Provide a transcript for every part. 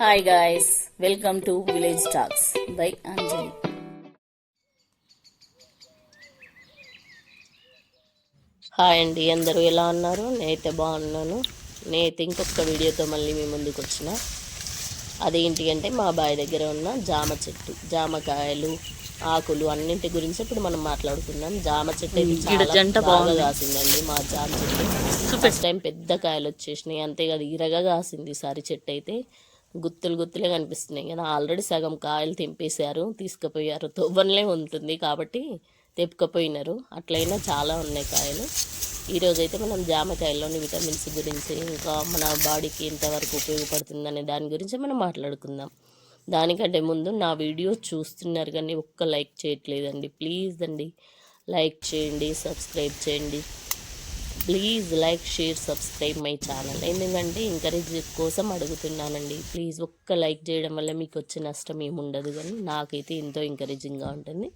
Hi guys welcome to village talks by Anjali hi అండి అందరూ ఎలా ఉన్నారు? నేనైతే బాగున్నాను. నేనైతే ఇంకొక వీడియోతో మళ్ళీ మీ ముందుకు వచ్చిన. అదేంటి అంటే మా బావి దగ్గర ఉన్న జామ చెట్టు జామకాయలు ఆకులు అన్నింటి గురించి ఇప్పుడు మనం మాట్లాడుకుందాం. జామ చెట్టు అయితే చాలా బాగా బాగుంది. కాసిందండి మా జామ చెట్టు. ఫస్ట్ టైం పెద్ద కాయలు వచ్చేసినాయి. అంతేకాదు ఇరగా కాసింది ఈసారి చెట్టు అయితే. గుత్తులు గుత్తులే కనిపిస్తున్నాయి. కదా ఆల్రెడీ సగం కాయలు తెంపేశారు తీసుకుపోయారు. తొవ్వనలే ఉంటుంది కాబట్టి తెప్పుకపోయినారు అట్లయినా చాలా ఉన్నాయి కాయలు. ఈరోజు అయితే మనం జామకాయల్లోని విటమిన్స్ గురించి ఇంకా మన బాడీకి ఎంతవరకు ఉపయోగపడుతుందనే దాని గురించి మనం మాట్లాడుకుందాం. దానికంటే ముందు నా వీడియో చూస్తున్నారు కానీ ఒక్క లైక్ చేయట్లేదండి. ప్లీజ్ అండి లైక్ చేయండి సబ్స్క్రైబ్ చేయండి. Please like share subscribe my channel ఎందుకంటే ఎంకరేజ్ కోసం అడుగుతున్నానండి. ప్లీజ్ ఒక్క లైక్ చేయడం వల్ల మీకు వచ్చే నష్టం ఏముండదు కానీ నాకైతే ఎంతో ఎంకరేజింగ్గా ఉంటుంది.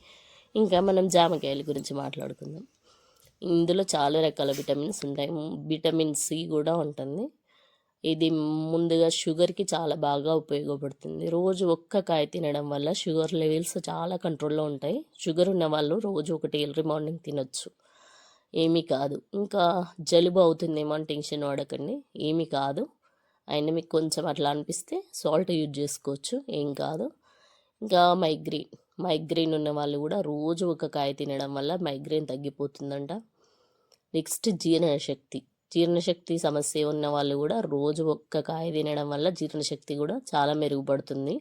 ఇంకా మనం జామకాయల గురించి మాట్లాడుకుందాం. ఇందులో చాలా రకాల విటమిన్స్ ఉంటాయి. విటమిన్ సి కూడా ఉంటుంది. ఇది ముందుగా షుగర్కి చాలా బాగా ఉపయోగపడుతుంది. రోజు ఒక్క కాయ తినడం వల్ల షుగర్ లెవెల్స్ చాలా కంట్రోల్లో ఉంటాయి. షుగర్ ఉన్న వాళ్ళు రోజు ఒకటి ఎర్లీ మార్నింగ్ తినొచ్చు. ఏమీ కాదు. ఇంకా జలుబు అవుతుందేమో అని టెన్షన్ పడకండి. ఏమీ కాదు. అయినా మీకు కొంచెం అట్లా అనిపిస్తే సాల్ట్ యూజ్ చేసుకోవచ్చు. ఏం కాదు. ఇంకా మైగ్రేన్ మైగ్రేన్ ఉన్న వాళ్ళు కూడా రోజు ఒక కాయ తినడం వల్ల మైగ్రేన్ తగ్గిపోతుందంట. నెక్స్ట్ జీర్ణశక్తి. జీర్ణశక్తి సమస్య ఉన్న వాళ్ళు కూడా రోజు ఒక్క కాయ తినడం వల్ల జీర్ణశక్తి కూడా చాలా మెరుగుపడుతుంది.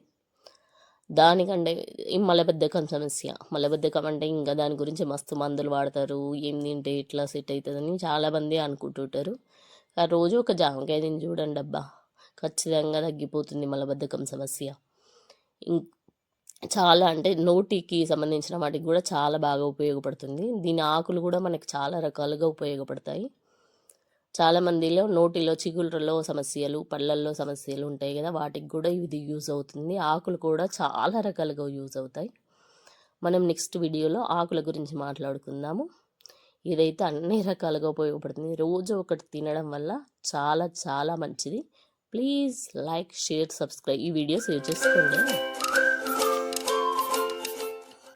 దానికంటే మలబద్ధకం సమస్య. మలబద్ధకం అంటే ఇంకా దాని గురించి మస్తు మందులు వాడతారు ఏం తింటే ఇట్లా సెట్ అవుతుందని చాలామంది అనుకుంటుంటారు. ఆ రోజు ఒక జామకాయ తిని చూడండి అబ్బా ఖచ్చితంగా తగ్గిపోతుంది మలబద్ధకం సమస్య. ఇం- చాలా అంటే నోటికి సంబంధించిన వాటికి కూడా చాలా బాగా ఉపయోగపడుతుంది. దీని ఆకులు కూడా మనకి చాలా రకాలుగా ఉపయోగపడతాయి. చాలా మందిలో నోటిలో చిగుళ్ళలో సమస్యలు పళ్ళల్లో సమస్యలు ఉంటాయి కదా వాటికి కూడా ఇది యూజ్ అవుతుంది. ఆకులు కూడా చాలా రకాలుగా యూజ్ అవుతాయి. మనం నెక్స్ట్ వీడియోలో ఆకుల గురించి మాట్లాడుకుందాము. ఇదైతే అన్ని రకాలుగా ఉపయోగపడుతుంది. రోజు ఒకటి తినడం వల్ల చాలా చాలా మంచిది. Please like share subscribe. ఈ వీడియో సేవ్ చేసుకోండి.